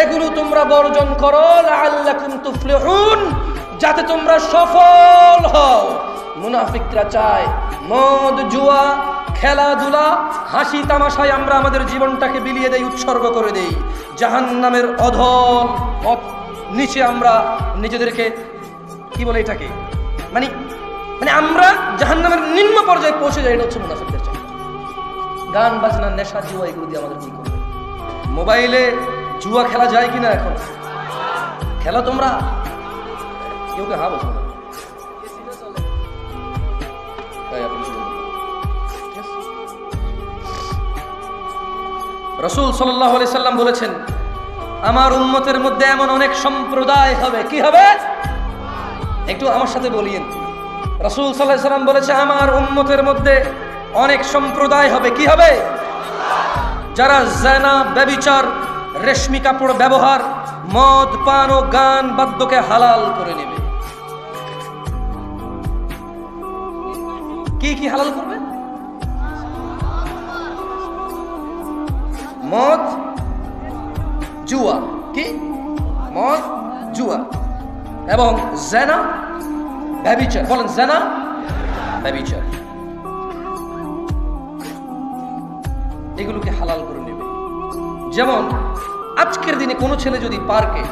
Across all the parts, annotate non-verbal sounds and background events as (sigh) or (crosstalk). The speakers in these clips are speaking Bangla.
এগুলো তোমরা বর্জন করো যাতে তোমরা সফল হও। মুনাফিকরা চায় মদ, জুয়া, খেলাধুলা, হাসি তামাশায় আমরা আমাদের জীবনটাকে বিলিয়ে দেই, উৎসর্গ করে দেই। জাহান্নামের পথ নিচে আমরা নিজেদেরকে, কি বলে এটাকে? মানে মানে আমরা জাহান্নামের নিম্ন পর্যায়ে পৌঁছে যাই, এটা হচ্ছে মুনাফিকদের চাই গান, বাজনা, নেশা, জুয়া, এগুলো দিয়ে আমাদের কি করবে? মোবাইলে জুয়া খেলা যায় কিনা এখন? খেলা তোমরা? কেউ কে হা? রসুল সাল্লাহ সাল্লাম বলেছেন, আমার উন্মতের মধ্যে এমন অনেক সম্প্রদায় হবে। কি হবে? একটু আমার সাথে বলিয়েন। রসুল সাল্লাহ সাল্লাম বলেছে, আমার উন্মতের মধ্যে অনেক সম্প্রদায় হবে। কি হবে? যারা জেনা, ব্যবিচার রেশমি কাপড় ব্যবহার, মদ, পান ও গান বাদ্যকে হালাল করে নেবে। কি কি হালাল করবে? মদ, জুয়া। কি? মদ, জুয়া। এবং জেনা, ব্যবিচার। বলেন জেনা, ব্যবিচার। এগুলোকে হালাল করে নেবে। যেমন আজকের দিনে কোনো ছেলে যদি পার্কে,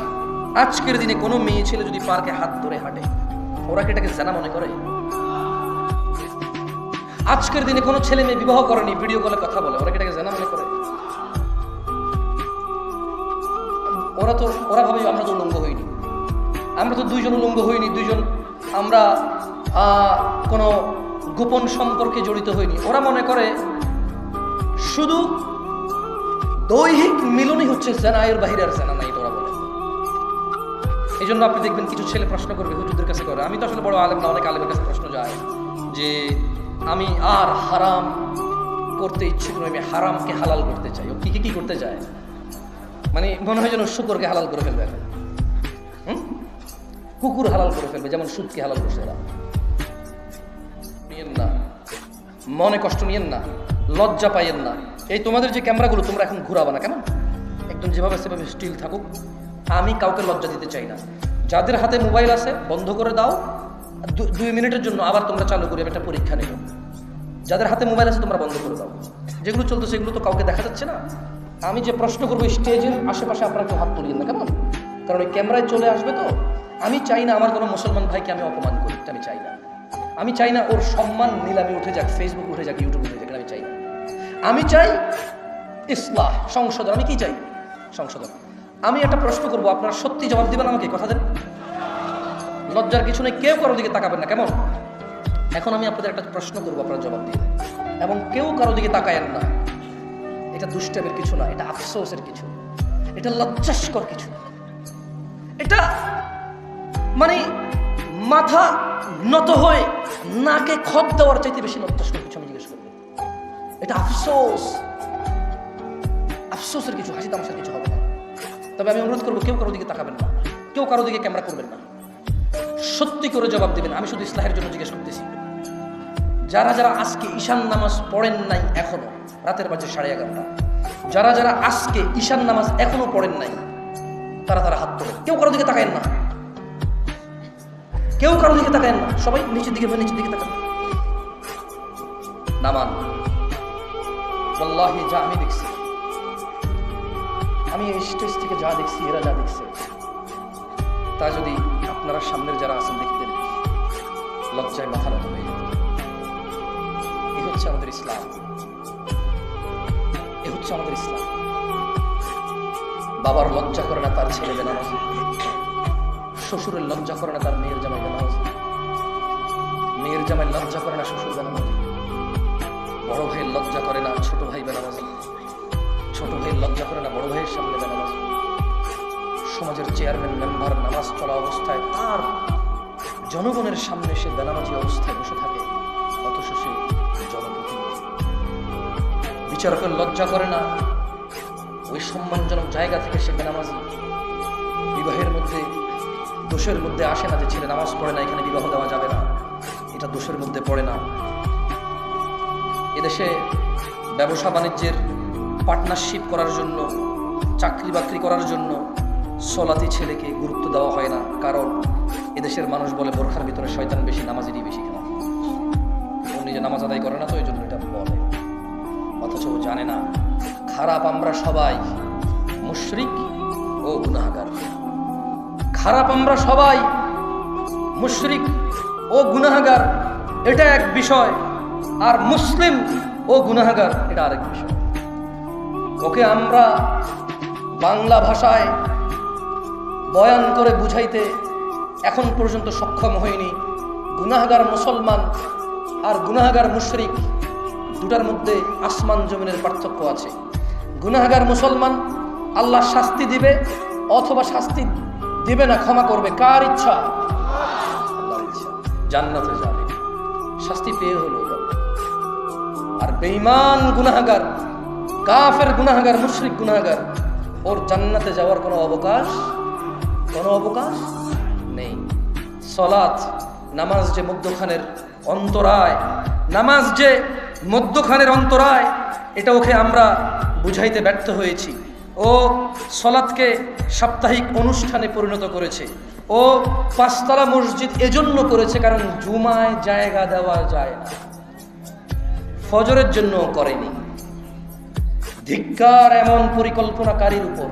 আজকের দিনে কোনো মেয়ে ছেলে যদি পার্কে হাত ধরে হাঁটে, ওরা কি এটাকে জানা মনে করে? আজকের দিনে কোনো ছেলে মেয়ে বিবাহ করেনি ভিডিও কলে কথা বলে, ওরা কি এটাকে জানা মনে করে? ওরা তো, ওরা ভাবে আমরা তো উলঙ্গ হইনি। আমরা তো দুইজন উলঙ্গ হইনি, দুইজন আমরা কোনো গোপন সম্পর্কে জড়িত হইনি। ওরা মনে করে, শুধু দৈহিক মিলনই হচ্ছে জেনায়ের আর জেনা নাই তোরা বলে। এই জন্য আপনি দেখবেন কিছু ছেলে প্রশ্ন করবে, হুজুরদের কাছে করে। আমি তো আসলে বড় আলেম না, অনেক আলেমের কাছে প্রশ্ন যায় যে, আমি আর হারাম করতে ইচ্ছে করি আমি হারামকে হালাল করতে চাই। ও কি কি করতে চায়? মানে মনে হয় যেন শুকরকে হালাল করে ফেলবে। হুম? কুকুর হালাল করে ফেলবে, যেমন সুদকে হালাল করছে এরা নিয়েন না। মনে কষ্ট নিয়েন না। লজ্জা পাইয়েন না। এই তোমাদের যে ক্যামেরাগুলো তোমরা এখন ঘুরাবা না, কেমন? একদম যেভাবে সেভাবে স্টিল থাকুক। আমি কাউকে লজ্জা দিতে চাই না। যাদের হাতে মোবাইল আছে, বন্ধ করে দাও। দুই মিনিটের জন্য আবার তোমরা চালু করে একটা পরীক্ষা নেব যাদের হাতে মোবাইল আছে, তোমরা বন্ধ করে দাও। যেগুলো চলতো সেগুলো তো কাউকে দেখা যাচ্ছে না। আমি যে প্রশ্ন করব স্টেজের আশেপাশে আপনারা হাত তুলিয়েন না, কেমন? কারণ ওই ক্যামেরায় চলে আসবে তো। আমি চাই না আমার কোনো মুসলমান ভাইকে আমি অপমান করি আমি চাই না। আমি চাই না ওর সম্মান নিলামে উঠে যাক ফেসবুক উঠে যাক ইউটিউব উঠে যাক আমি চাই ইসলাহ, সংশোধন। আমি কি চাই? সংশোধন। আমি একটা প্রশ্ন করব, আপনারা সত্যি জবাব দিবেন আমাকে? কথা দেন। লজ্জার কিছু নেই, কেউ কারোর দিকে তাকাবেন না, কেমন? এখন আমি আপনাদের একটা প্রশ্ন করব, আপনার জবাব দিয়ে এবং কেউ কারও দিকে তাকায়েন না। এটা দুষ্টামের কিছু না, এটা আফসোসের কিছু। এটা লজ্জাস্কর কিছু এটা মানে মাথা নত হয়ে নাকে খত দেওয়ার চাইতে বেশি লজ্জাস্কর এটা আফসোস। আফসোসের কিছু, হাসি তামাশার কিছু হবে না। তবে আমি অনুরোধ করব, কেউ কারও দিকে তাকাবেন না। কেউ কারও দিকে ক্যামেরা করবেন না। সত্যি করে জবাব দেবেন। আমি শুধু ইসলাহের জন্য জিজ্ঞেস করতেছি। যারা যারা আজকে ঈশান নামাজ পড়েন নাই এখনও, রাতের বাজে সাড়ে এগারোটা। যারা যারা আজকে ঈশান নামাজ এখনও পড়েন নাই, তারা তারা হাত তোলেন। কেউ কারও দিকে তাকায়েন না। কেউ কারও দিকে তাকায়েন না। সবাই নিচের দিকে নিচের দিকে তাকান। নামান। বল্লাহি যা আমি দেখছি। আমি এই স্টেজ থেকে যা দেখছি, এরা যা দেখছে, তা যদি আপনারা সামনের যারা আছেন দেখতেন লজ্জায় মাথা হচ্ছে আমাদের ইসলাম। এ হচ্ছে আমাদের ইসলাম। বাবার লজ্জা করে না তার ছেলে বেনামাজ শ্বশুরের লজ্জা করে না তার মেয়ের জামাই বেনামাজ মেয়ের জামাই লজ্জা করে না শ্বশুর বেনামাজ বড় ভাইয়ের লজ্জা করে না, ছোট ভাই বেনামাজ। ছোট ভাইয়ের লজ্জা করে না, বড় ভাইয়ের সামনে বেনামাজ। সমাজের চেয়ারম্যান মেম্বার নামাজ চলা অবস্থায় তার জনগণের সামনে সে বেনামাজি অবস্থায় বসে থাকে, অথচ সে জনপ্রতিনিধি। বিচারকের লজ্জা করে না, ওই সম্মানজনক জায়গা থেকে সে বেনামাজি। বিবাহের মধ্যে, দোষের মধ্যে আসে না যে ছেলে নামাজ পড়ে না, এখানে বিবাহ দেওয়া যাবে না। এটা দোষের মধ্যে পড়ে না। এদেশে ব্যবসা বাণিজ্যের পার্টনারশিপ করার জন্য, চাকরি বাকরি করার জন্য সলাতি ছেলেকে গুরুত্ব দেওয়া হয় না। কারণ এদেশের মানুষ বলে বোরখার ভিতরে শয়তান বেশি, নামাজেরই বেশি খেলা ও নিজে নামাজ আদায় করে না তো এই জন্য এটা বলে। অথচ ও জানে না, খারাপ আমরা সবাই মুশরিক ও গুনাহগার। খারাপ আমরা সবাই মুশরিক ও গুনাহগার, এটা এক বিষয়। আর মুসলিম ও গুনাহগার, এটা আরেক বিষয়। ওকে আমরা বাংলা ভাষায় বয়ান করে বুঝাইতে এখন পর্যন্ত সক্ষম হইনি। গুনাহগার মুসলমান আর গুনাহগার মুশরিক দুটার মধ্যে আসমান জমিনের পার্থক্য আছে। গুনাহগার মুসলমান আল্লাহ শাস্তি দিবে অথবা শাস্তি দিবে না, ক্ষমা করবে, কার ইচ্ছা? ইচ্ছা। জান্নাতে যাবে। শাস্তি পেয়ে হলো আর বেঈমান গুনাহগার, কাফের গুনাহগার, মুশরিক গুনাহগার, ওর জান্নাতে যাওয়ার কোনো অবকাশ কোনো অবকাশ নেই। সলাৎ, নামাজ যে মধ্যখানের অন্তরায়, নামাজ যে মধ্যখানের অন্তরায়, এটা ওকে আমরা বুঝাইতে ব্যর্থ হয়েছি। ও সলাৎকে সাপ্তাহিক অনুষ্ঠানে পরিণত করেছে। ও পাঁচতলা মসজিদ এজন্য করেছে কারণ জুমায় জায়গা দেওয়া যায় না। ফজরের জন্য করেনি। ধিক্কার এমন পরিকল্পনাকারীর উপর।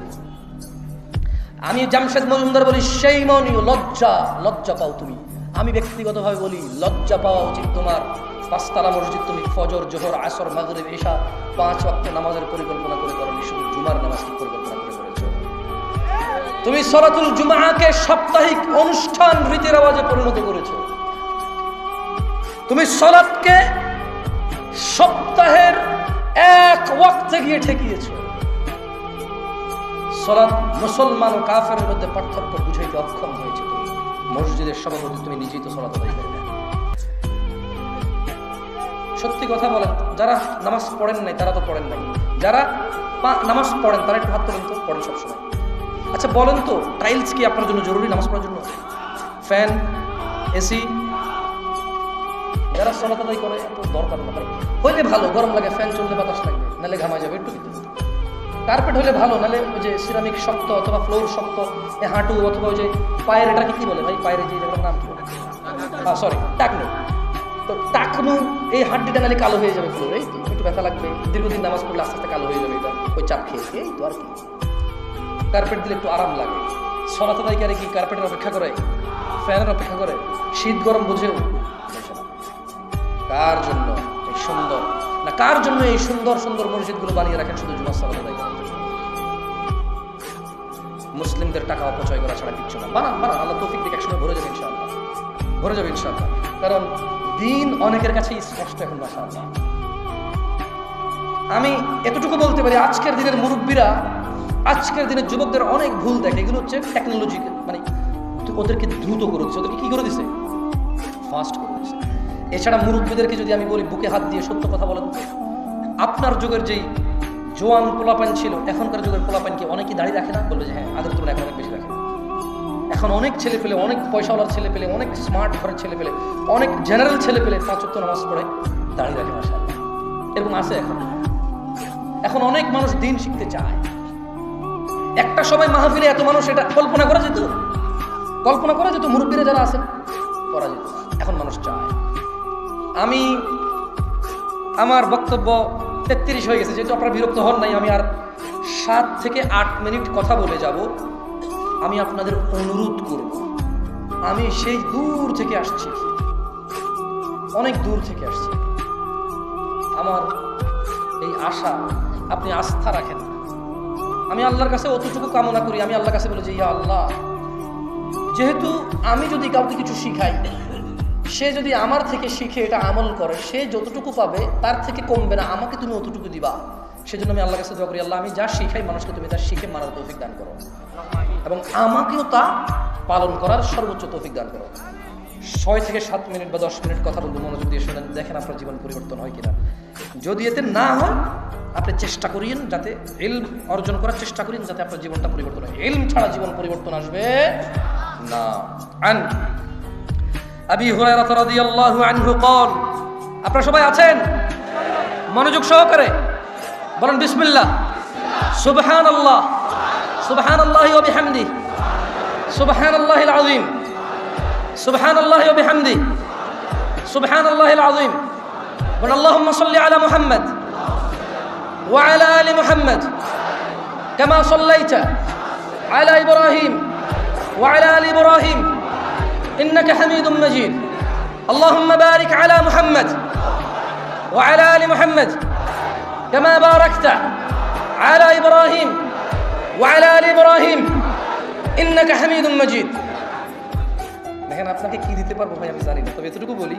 আমি জামশেদ মজুমদার বলি, সেই মনি লজ্জা লজ্জা পাও তুমি। আমি ব্যক্তিগতভাবে বলি, লজ্জা পাওয়া উচিত তোমার। পাঁচতলা মসজিদ তুমি ফজর, জোহর, আসর, মাগরিব এশা পাঁচ ওয়াক্ত নামাজের পরিকল্পনা করে করো শুধু জুমার নামাজকে পরিকল্পনা করে করেছ। তুমি সরাতুল জুমাকে সাপ্তাহিক অনুষ্ঠান রীতি রেওয়াজে পরিণত করেছ। তুমি সলাৎকে সপ্তাহের এক ওয়াক্তে গিয়ে ঠেকিয়েছো। সলাৎ মুসলমান ও কাফের মধ্যে পার্থক্য বুঝাইতে অক্ষম হয়েছে মসজিদের সভাপতি তুমি নিজেই তো আদায় করবে সত্যি কথা বলেন, যারা নামাজ পড়েন নাই, তারা তো পড়েন নাই। যারা নামাজ পড়েন, তারা একটু হাত তোলেন তো, পড়েন সবসময়। আচ্ছা বলেন তো টাইলস কি আপনার জন্য জরুরি, নামাজ পড়ার জন্য ফ্যান, এসি যারা সলাত করে এত দরকার না হইলে ভালো, গরম লাগে, ফ্যান চললে বাতাস লাগবে নাহলে ঘামা যাবে, একটু কিন্তু। কার্পেট হলে ভালো নাহলে ওই যে সিরামিক শক্ত অথবা ফ্লোর শক্ত, এ হাঁটু অথবা ওই যে পায়ের, এটাকে কি বলে ভাই? পায়ের যে নাম কি বলে? হ্যাঁ সরি টাকনু। তো টাকনু, এই হাড্ডিটা নাহলে কালো হয়ে যাবে ফ্লোর একটু ব্যথা লাগবে। দীর্ঘদিন নামাজ পড়লে আস্তে আস্তে কালো হয়ে যাবে এটা, ওই চাপ খেয়ে খেয়ে এই তো আর কি। কার্পেট দিলে একটু আরাম লাগে। সরাতে দায়ী কি কার্পেটের অপেক্ষা করে? ফ্যানের অপেক্ষা করে। শীত গরম বুঝেও। কার জন্য এই সুন্দর? না, কার জন্য এই সুন্দর সুন্দর মসজিদগুলো বানিয়ে রাখেন শুধু জুমার সালাত আদায় করার জন্য? মুসলিমদের টাকা অপচয় করা ছাড়া কিচ্ছু না। বানান বানান, আল্লাহ তৌফিক দিকে একসময় ভরে যাবে ইনশাআল্লাহ। ভরে যাবে ইনশাআল্লাহ। কারণ দিন অনেকের কাছে স্পষ্ট এখন মাসা আমি এতটুকু বলতে পারি, আজকের দিনের মুরব্বীরা, আজকের দিনের যুবকদের অনেক ভুল দেখে। এগুলো হচ্ছে টেকনোলজি মানে ওদেরকে দ্রুত করে দিচ্ছে ওদেরকে কি করে দিছে? ফাস্ট করে দিচ্ছে এছাড়া মুরব্বীদেরকে যদি আমি বলি, বুকে হাত দিয়ে সত্য কথা বলেন। আপনার যুগের যেই জোয়ান পোলাপান ছিল, এখনকার যুগের পোলাপান কি অনেকেই দাঁড়িয়ে রাখে না, বলবে যে হ্যাঁ আগের তুলনায় এখন অনেক বেশি রাখে। এখন অনেক ছেলে পেলে, অনেক পয়সাওয়ালার ছেলে পেলে, অনেক স্মার্ট ঘরের ছেলে পেলে, অনেক জেনারেল ছেলে পেলে পাঁচ ওয়াক্ত নামাজ পড়ে দাঁড়িয়ে রাখে মাসা এরকম আছে এখন। এখন অনেক মানুষ দিন শিখতে চায়। একটা সময় মাহফিলে এত মানুষ, এটা কল্পনা করা যেত? কল্পনা করা যেত, মুরব্বীরা যারা আছেন, করা যেত। এখন মানুষ চায়। আমি আমার বক্তব্য তেত্রিশ হয়ে গেছে, যেহেতু আপনারা বিরক্ত হন নাই, আমি আর সাত থেকে আট মিনিট কথা বলে যাব। আমি আপনাদের অনুরোধ করব। আমি সেই দূর থেকে আসছি। অনেক দূর থেকে আসছি। আমার এই আশা, আপনি আস্থা রাখেন। আমি আল্লাহর কাছে অতটুকু কামনা করি। আমি আল্লাহর কাছে বলি যে, ইয়া আল্লাহ, যেহেতু আমি যদি কাউকে কিছু শিখাই সে যদি আমার থেকে শিখে এটা আমল করে, সে যতটুকু পাবে, তার থেকে কমবে না, আমাকে তুমি অতটুকু দিবা। সেজন্য আমি আল্লাহ কাছে দোয়া করি, আল্লাহ, আমি যা শিখাই মানুষকে, তুমি তা শিখে মানার তৌফিক দান করো। এবং আমাকেও তা পালন করার সর্বোচ্চ তৌফিক দান করো। ছয় থেকে সাত মিনিট বা দশ মিনিট কথা বলব, মনোযোগ দিয়ে শোনেন, দেখেন আপনার জীবন পরিবর্তন হয় কিনা। যদি এতে না হয়, আপনি চেষ্টা করিয়েন যাতে এলম অর্জন করার চেষ্টা করেন যাতে আপনার জীবনটা পরিবর্তন হয়। এলম ছাড়া জীবন পরিবর্তন আসবে না। আন আবি হুরায়রা রাদিয়াল্লাহু আনহু قال আপনারা সবাই আছেন মনোযোগ সহকারে বলেন বিসমিল্লাহ সুবহানাল্লাহ سبحان الله وبحمده سبحان الله العظيم سبحان الله وبحمده سبحان الله العظيم قل اللهم صل على محمد وعلى ال محمد كما صليت على ابراهيم وعلى ال ابراهيم انك حميد مجيد اللهم بارك على محمد وعلى ال محمد كما باركت على ابراهيم وعلى ال ابراهيم انك حميد مجيد দেখেন আপনাকে কি দিতে পারবো ভাই আমি জানি না তবে এতটুকু বলি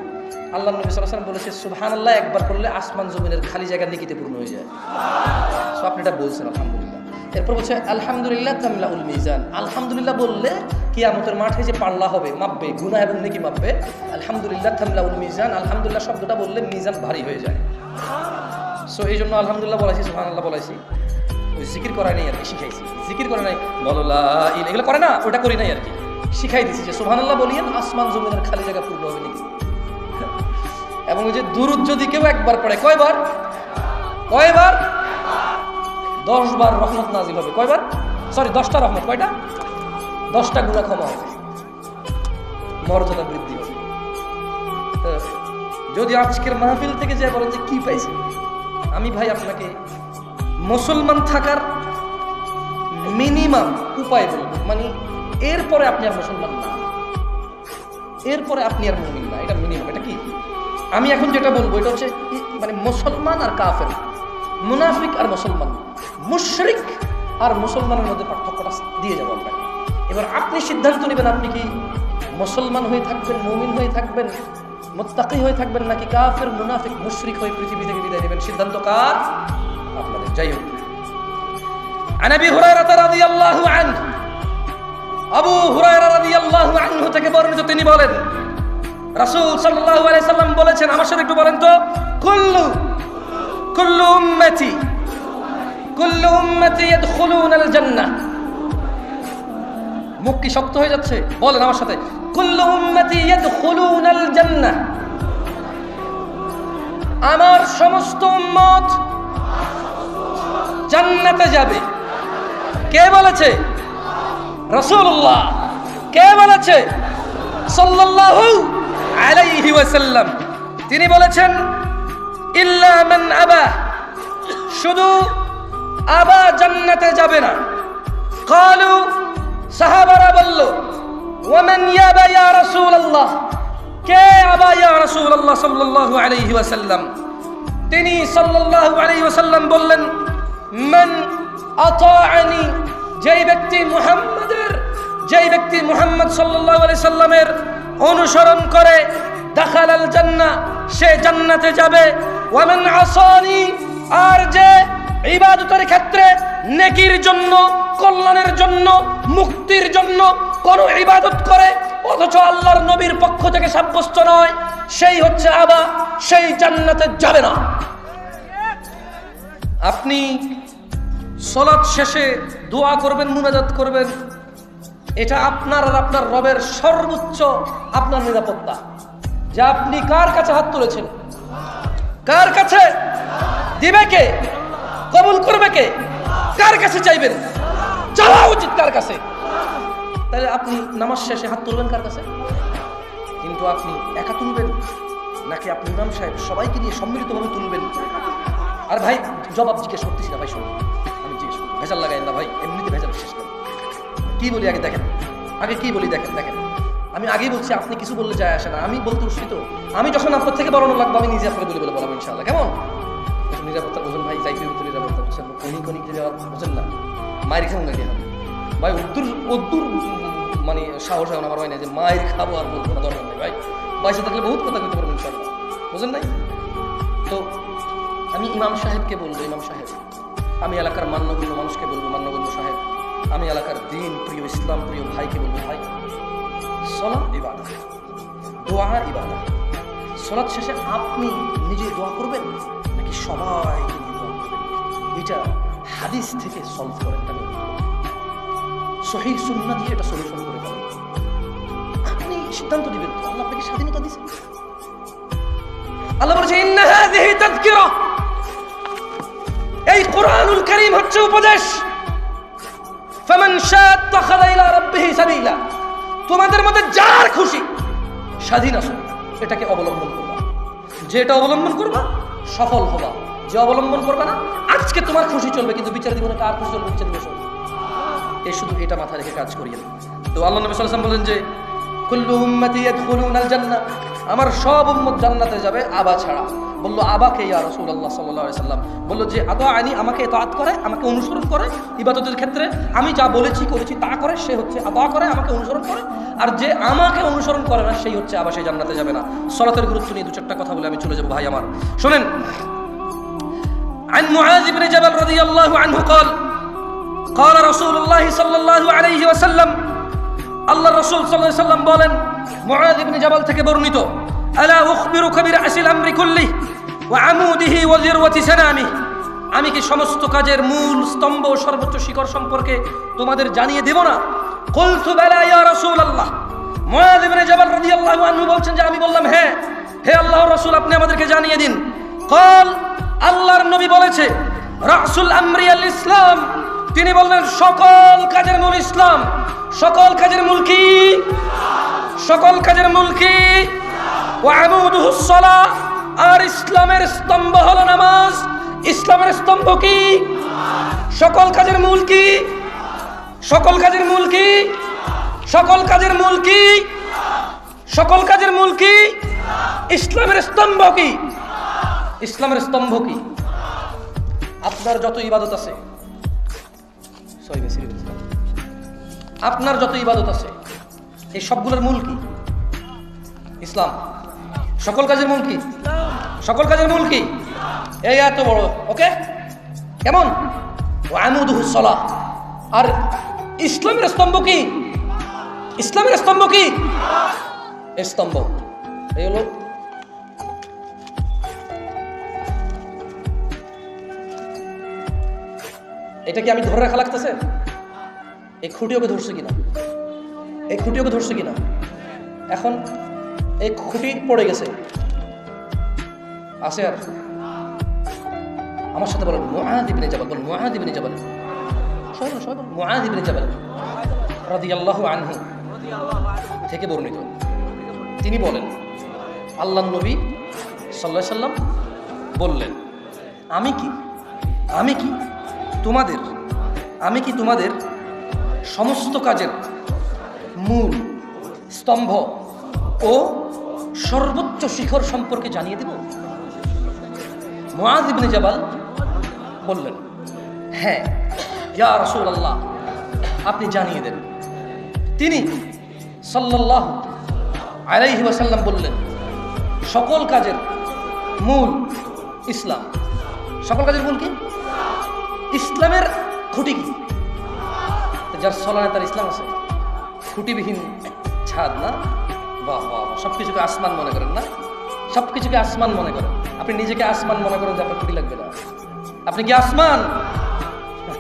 আল্লাহ নবী সাল্লাল্লাহু আলাইহি ওয়াসাল্লাম বলেছে সুবহানাল্লাহ একবার করলে আসমান জমিনের খালি জায়গা নিকিতে পূর্ণ হয়ে যায় সো আপনি এটা বলছেন আলহামদুলিল্লাহ এরপর বলছে, আলহামদুলিল্লাহ তামলাউল মিজান। আলহামদুলিল্লাহ বললে কিয়ামতের মাঠে যে পাল্লা হবে, মাপবে, গুনাহ এবং নেকি মাপবে, আলহামদুলিল্লাহ তামলাউল মিজান। আলহামদুলিল্লাহ শব্দটা বললে মিজান ভারী হয়ে যায়। সো এই জন্য আলহামদুলিল্লাহ বলাইছি, সুবহানাল্লাহ বলাইছি। ওই জিকির করাই নাই আর কি, শিখাইছি। জিকির করে নাই, বলো লা এগুলো করে না, ওটা করি নাই আর কি। শিখাই দিছি যে, সুবহানাল্লাহ বলিয়েন, আসমান জমিনের খালি জায়গা পূর্ণ হবে নাকি? (laughs) এবং ওই যে দুরুদ যদি কেউ একবার পড়ে, কয়বার? কয়বার? দশ বার রহমত নাজিল হবে। কয়বার? সরি দশটা রহমত। কয়টা? দশটা গুণা ক্ষমা হবে। মর্যাদা বৃদ্ধি হবে। যদি আজকের মাহফিল থেকে যে বলেন যে কি পাইছি আমি ভাই আপনাকে মুসলমান থাকার মিনিমাম উপায় বলব। মানে এরপরে আপনি আর মুসলমান না। এরপরে আপনি আর মুমিন না। এটা মিনিমাম এটা কি? আমি এখন যেটা বলব, এটা হচ্ছে মানে মুসলমান আর কাফের। মুনাফিক আর মুসলমান। মুশরিক আর মুসলমানের মধ্যে পার্থক্যটা দিয়ে যাবো আপনাকে এবার আপনি সিদ্ধান্ত নেবেন আপনি কি মুসলমান হয়ে থাকবেন মুমিন হয়ে থাকবেন মোত্তাকি হয়ে থাকবেন নাকি কাফের মুনাফিক মুশরিক হয়ে পৃথিবী থেকে বিদায় নেবেন সিদ্ধান্ত কার আপনাদের যাই হোক عن ابي هريره رضي الله عنه আবু হুরায়রা রাদিয়াল্লাহু আনহু থেকে বর্ণিত তিনি বলেন রাসূল সাল্লাল্লাহু আলাইহি সাল্লাম বলেছেন আমার সাথে একটু বলেন তো কুল্লু কুল্লু উম্মতি কুল্লু কি শক্ত হয়ে যাচ্ছে? বলেন আমার সাথে। আমার সমস্ত উম্মত জান্নাতে যাবে। কে বলেছে? রসুল্লাহ কে বলেছে? তিনি বলেছেন, ইল্লা আবা। শুধু আবা জান্নাতে যাবে না। কালু সাহাবারা বলল, ওয়ামান ইয়াবা ইয়া রাসূলুল্লাহ? কে আবা ইয়া রাসূলুল্লাহ সাল্লাল্লাহু আলাইহি ওয়াসাল্লাম? তিনি সাল্লাল্লাহু আলাইহি ওয়াসাল্লাম বললেন, মান আতাআনি, যেই ব্যক্তি মুহাম্মাদের, যেই ব্যক্তি মুহাম্মদ সাল্লাল্লাহু আলাইহি সাল্লামের অনুসরণ করে, দাখালাল জান্নাহ, সে জান্নাতে যাবে। ওয়ামান আসানি আর যে ইবাদতের ক্ষেত্রে নেকির জন্য, কল্যাণের জন্য, মুক্তির জন্য কোন ইবাদত করে, অথচ আল্লাহর নবীর পক্ষ থেকে সাব্যস্ত নয়, সেই হচ্ছে আবা, সেই জান্নাতে যাবে না। আপনি সলাৎ শেষে দোয়া করবেন, মুনাজাত করবেন, এটা আপনার আর আপনার রবের সর্বোচ্চ আপনার নিরাপত্তা। যে আপনি কার কাছে হাত তুলেছেন? কার কাছে? দিবে কে? কবুল করবে কে? কার কাছে চাইবেন? চাওয়া উচিত কার কাছে? তাহলে আপনি নামাজ শেষে হাত তুলবেন কার কাছে? কিন্তু আপনি একা তুলবেন নাকি আপনি ইমাম সাহেব সবাইকে নিয়ে সম্মিলিতভাবে তুলবেন? আর ভাই, জবাব জিজ্ঞেস করতেছি না ভাই, শুনুন। আমি জিজ্ঞেস করি ভেজাল লাগাই না ভাই, এমনিতে ভেজাল শেষ করি কি বলি আগে দেখেন? আগে কি বলি দেখেন দেখেন। আমি আগেই বলছি, আপনি কিছু বললে যায় আসে না। আমি বলতে উৎসিত আমি যখন আপনার থেকে বড় লাগবো আমি নিজে আপনাকে বলে বলে বলাবো ইনশাআল্লাহ। কেমন? নিরাপত্তা বোঝেন ভাই যাইতে ভিতরে নিরাপত্তা বুঝছেন? কোনি কোনি যাওয়ার বোঝেন না? মায়ের খাব নাকি আমি? ভাই উদ্দুর উদ্দুর মানে সাহস এখন আমার হয় না যে মায়ের খাব আর বলব না, দরকার নেই ভাই। পয়সা থাকলে বহুত কথা বলতে পারব ইনশাআল্লাহ। বুঝেন নাই? তো আমি ইমাম সাহেবকে বলব, ইমাম সাহেব। আমি এলাকার মান্যগণ্য মানুষকে বলব, মান্যগণ্য সাহেব। আমি এলাকার দিন প্রিয়, ইসলাম প্রিয় ভাইকে বলব, ভাই সলা ইবাদা। দোয়া ইবাদা। সলাৎ শেষে আপনি নিজে দোয়া করবেন? এটা হাদিস থেকে সলভ করেন সহি সুন্না দিয়ে এটা সলিউশন করে আপনি সিদ্ধান্ত দিবেন তো আল্লাহ আপনাকে স্বাধীনতা আল্লাহ বলেছে, ইন্না হাযিহি তাযকিরা। এই কোরআনুল কারীম হচ্ছে উপদেশ। ফামান শাত্তাখাযা ইলা রাব্বিহি সাবিলা। তোমাদের মধ্যে যার খুশি, স্বাধীন আসো এটাকে অবলম্বন করবা। যেটা অবলম্বন করবা সফল হবা। যে অবলম্বন করবে না, আজকে তোমার খুশি চলবে, কিন্তু বিচার জীবনে কার খুশি চলবে, বিচার দিবস এই শুধু এটা মাথায় রেখে কাজ করিয়ে তো আল্লাহ নবী ওয়াসাল্লাম বলেন যে, কুল্লু উম্মতি ইয়াদখুলুনাল জান্নাহ। আমার সব উম্মত জান্নাতে যাবে আবা ছাড়া বললো আবাকে ইয়া রাসূলুল্লাহ সাল্লাল্লাহু আলাইহি সাল্লাম বললো যে আদা আনি আমাকে ইতাআত করে আমাকে অনুসরণ করে ইবাদতের ক্ষেত্রে আমি যা বলেছি করেছি তা করে সে হচ্ছে আদা করে আমাকে অনুসরণ করে আর যে আমাকে অনুসরণ করে না সেই হচ্ছে আবার সেই জান্নাতে যাবে না সলাতের গুরুত্ব নিয়ে দু চারটা কথা বলে আমি চলে যাবো ভাই আমার শোনেন عن معاذ بن جبل رضي الله عنه قال قال رسول الله صلى الله عليه وسلم আল্লাহ রসুল সাল্লাহ সাল্লাম বলেন মুআদ ইবনে জাবাল থেকে বর্ণিত, আলা উখবিরুকা বিরাসিল আমরি কুল্লি ওয়া আমুদিহি আমি কি সমস্ত কাজের মূল স্তম্ভ সর্বোচ্চ শিখর সম্পর্কে তোমাদের জানিয়ে দেব না? কুলতু, বালা ইয়া রাসূলুল্লাহ। মুআদ ইবনে জাবাল রাদিয়াল্লাহু আনহু বলছেন যে, আমি বললাম হ্যাঁ হে আল্লাহর রাসূল, আপনি আমাদেরকে জানিয়ে দিন। কল, আল্লাহর নবী বলেছে, রাসূল আমরি আল ইসলাম। তিনি বললেন, সকল কাজের মূল ইসলাম। সকল কাজের মূল কি? সকল কাজের মূল কি আর ইসলামের স্তম্ভ হলো নামাজ। ইসলামের স্তম্ভ কি? সকল কাজের মূল কি সকল কাজের মূল কি সকল কাজের মূল কি সকল কাজের মূল কি ইসলামের স্তম্ভ কি? ইসলামের স্তম্ভ কি? আপনার যত ইবাদত আছে। আপনার যত ইবাদত আছে। এই সবগুলোর মূল কি? ইসলাম। সকল কাজের মূল কি? সকল কাজের মূল কি? এই এত বড়, ওকে? কেমন? আর ইসলামের স্তম্ভ কি? ইসলামের স্তম্ভ কি? স্তম্ভ। এই হলো এটা কি আমি ধরে রাখা লাগতেছে? এই খুঁটি ওকে ধরছে কিনা? এই খুঁটি ওকে ধরছে কিনা? এখন এই খুঁটি পড়ে গেছে। আছে আর। আমার সাথে বলেন মহাদিবিনে যাবাল বল মহাদিবিনে যাবাল সবাই বল, সবাই বল মহাদিবিনে যাবাল রাদিয়াল্লাহু আনহু থেকে বর্ণিত। তিনি বলেন আল্লাহ নবী সাল্লাহ সাল্লাম বললেন আমি কি আমি কি তোমাদের আমি কি তোমাদের সমস্ত কাজের মূল স্তম্ভ ও সর্বোচ্চ শিখর সম্পর্কে জানিয়ে দেব? ইবনে জাবাল বললেন হ্যাঁ ইয়া রাসূলুল্লাহ, আপনি জানিয়ে দেন। তিনি সাল্লাল্লাহু আলাইহি ওয়াসাল্লাম বললেন, সকল কাজের মূল ইসলাম। সকল কাজের মূল কি? ইসলামের খুঁটি কি? যার সলানে তার ইসলাম আছে। খুঁটিবিহীন ছাদ না? বাহ বাহ সব কিছুকে আসমান মনে করেন না? সব কিছুকে আসমান মনে করেন। আপনি নিজেকে আসমান মনে করেন যে আপনার খুঁটি লাগবে না। আপনি কি আসমান?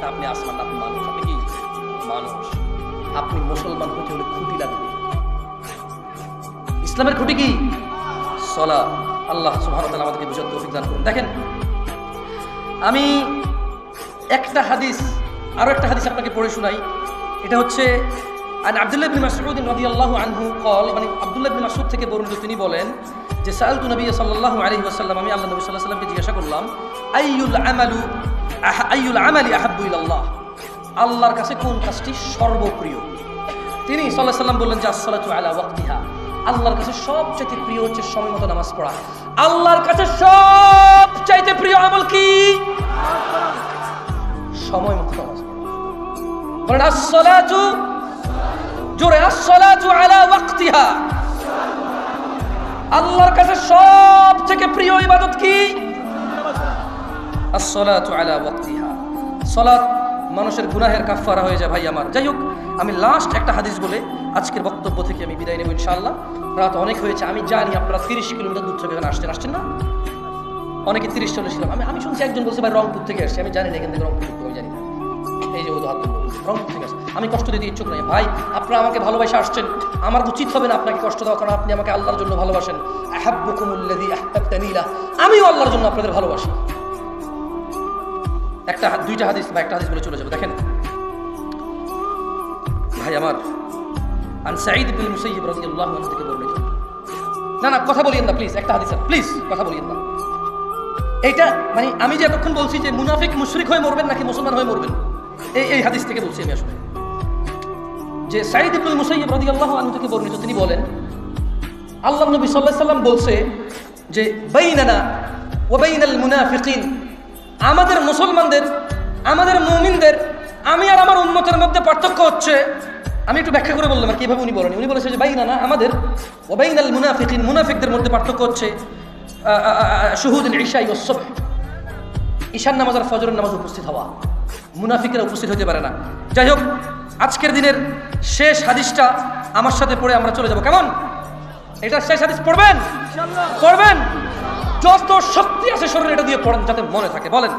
আপনি আসমান আপনি মানুষ। আপনি কি মানুষ? আপনি মুসলমান হতে হলে খুঁটি লাগবে। ইসলামের খুঁটি কি? সলা। আল্লাহ ওয়া আমাদেরকে বুঝার তৌফিক দান করুন। দেখেন, আমি একটা হাদিস, আরও একটা হাদিস আপনাকে পড়ে শোনাই। এটা হচ্ছে আন আব্দুল্লাহ বিন মাসউদ রাদিয়াল্লাহু আনহু কল মানে আব্দুল্লাহ বিন মাসউদ থেকে বর্ণিত তিনি বলেন যে সালতু নবী সাল্লাল্লাহু আলাইহি ওয়াসাল্লাম আমি আল্লাহ নবী সাল্লাল্লাহু আলাইহি ওয়াসাল্লামকে জিজ্ঞাসা করলাম, আইয়ুল আমালু আইয়ুল আমালি আহাব্বু ইলাল্লাহ? আল্লাহর কাছে কোন কাজটি সর্বপ্রিয়? তিনি সাল্লাহ সাল্লাম বললেন যে আসসালাতু আলা ওয়াক্তিহা। আল্লাহর কাছে সবচাইতে প্রিয় হচ্ছে সময় মতো নামাজ পড়া। আল্লাহর কাছে সবচাইতে প্রিয় আমল কি? সময় মতো নামাজ পড়া। বলেন, আসসালাতু জোরে, আসসালাতু আলা ওয়াক্তিহা। আল্লাহর কাছে সব থেকে প্রিয় ইবাদত কি? আসসালাতু আলা ওয়াক্তিহা। সালাত মানুষের গুনাহের কাফফারা হয়ে যায়, ভাই আমার, যাই হোক, আমি লাস্ট একটা হাদিস বলে আজকের বক্তব্য থেকে আমি বিদায় নেব ইনশাআল্লাহ। রাত অনেক হয়েছে, আমি জানি আপনারা তিরিশ কিলোমিটার দূর থেকে এখানে আসছেন আসছেন না? অনেকে তিরিশ চল্লিশ আমি আমি শুনছি একজন বলছে, ভাই রংপুর থেকে আসছে। আমি জানি না এখান থেকে রংপুর আমি জানি এই যে ও তো হাত তুললো। রংপুর আমি কষ্ট দিতে ইচ্ছুক নাই ভাই, আপনারা আমাকে ভালোবাসে আসছেন। আমার উচিত হবে না আপনাকে কষ্ট দেওয়া, কারণ আপনি আমাকে আল্লাহর জন্য ভালোবাসেন। আমিও আল্লাহর জন্য আপনাদের ভালোবাসি। একটা দুইটা হাদিস বা একটা হাদিস বলে চলে যাব। দেখেন। ভাই আমার, আন সাঈদ ইবনে মুসাইয়িব রাদিয়াল্লাহু আনহু থেকে বর্ণিত। না না, কথা বলিয়েন না প্লিজ একটা হাদিস প্লিজ কথা বলিয়েন না। এইটা মানে আমি যে এতক্ষণ বলছি যে মুনাফিক মুশরিক হয়ে মরবেন নাকি মুসলমান হয়ে মরবেন? এই হাদিস থেকে বলছি আমি আসলে। যে সাঈদ ইবনুল মুসাইয়িব রাদিয়াল্লাহু আনহু থেকে বর্ণিত, তিনি বলেন, আল্লাহ নবী আলাইহি সাল্লাম বলছে যে, বাইনানা ওয়া বাইনাল মুনাফিকিন, আমাদের মুসলমানদের, আমাদের মুমিনদের, আমি আর আমার উম্মতের মধ্যে পার্থক্য হচ্ছে। আমি একটু ব্যাখ্যা করে বললাম আর কীভাবে উনি বলেন উনি বলেছে যে, বাইনানা, আমাদের ওয়া বাইনাল মুনাফিকিন, মুনাফিকদের মধ্যে পার্থক্য হচ্ছে শুহুদুল ইশা ওয়াস সুবহ ঈশান নামাজ আর ফজরের নামাজ উপস্থিত হওয়া। মুনাফিকেরা উপস্থিত হতে পারে না। যাই হোক, আজকের দিনের শেষ হাদিসটা আমার সাথে পড়ে আমরা চলে যাব। কেমন? এটা শেষ হাদিস পড়বেন? পড়বেন? যত শক্তি আছে শরীরে এটা দিয়ে পড়েন যাতে মনে থাকে। বলেন।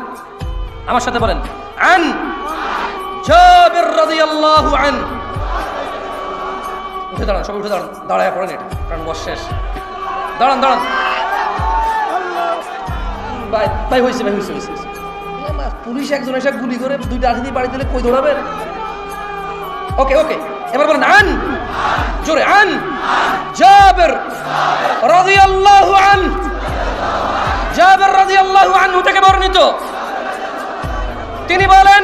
আমার সাথে বলেন। আন জাবির রাদিয়াল্লাহু আন। উঠে দাঁড়ান, সবাই উঠে দাঁড়ান। দাঁড়ায় পড়েন এটা, কারণ বস শেষ। দাঁড়ান দাঁড়ান। ভাই ভাই হয়েছে ভাই হয়েছে হয়েছে পুলিশ একজন এসে গুলি করে দুইটা আঠিদি বাড়ি দিলে কই ধরাবে ওকে ওকে, এবার বলেন, আন! জোরে, আন! জাবের রাদিয়াল্লাহু আন! জাবের রাদিয়াল্লাহু আন থেকে বর্ণিত। তিনি বলেন,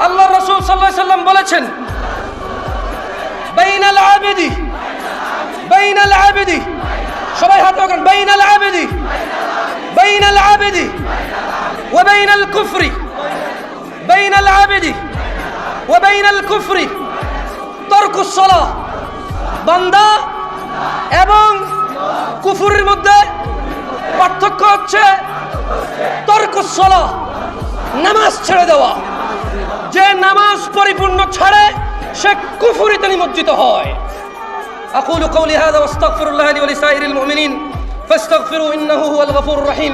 আল্লাহ রাসূল সাল্লাল্লাহু আলাইহি সাল্লাম বলেছেন, বাইনাল আবিদি বাইনাল আবিদি। সবাই হাত রাখেন, বাইনাল আবিদি বাইনাল আবিদি। وبين الكفر بين العبد وبين الكفر ترك الصلاة বান্দা এবং কুফুরের মধ্যে পার্থক্য হচ্ছে তর্কসলা নামাজ ছেড়ে দেওয়া যে নামাজ পরিপূর্ণ ছাড়ে সে কুফুরিতে নিমজ্জিত হয় أقول قولي هذا واستغفر الله لي ولسائر المؤمنين فاستغفروا إنه هو الغفور الرحيم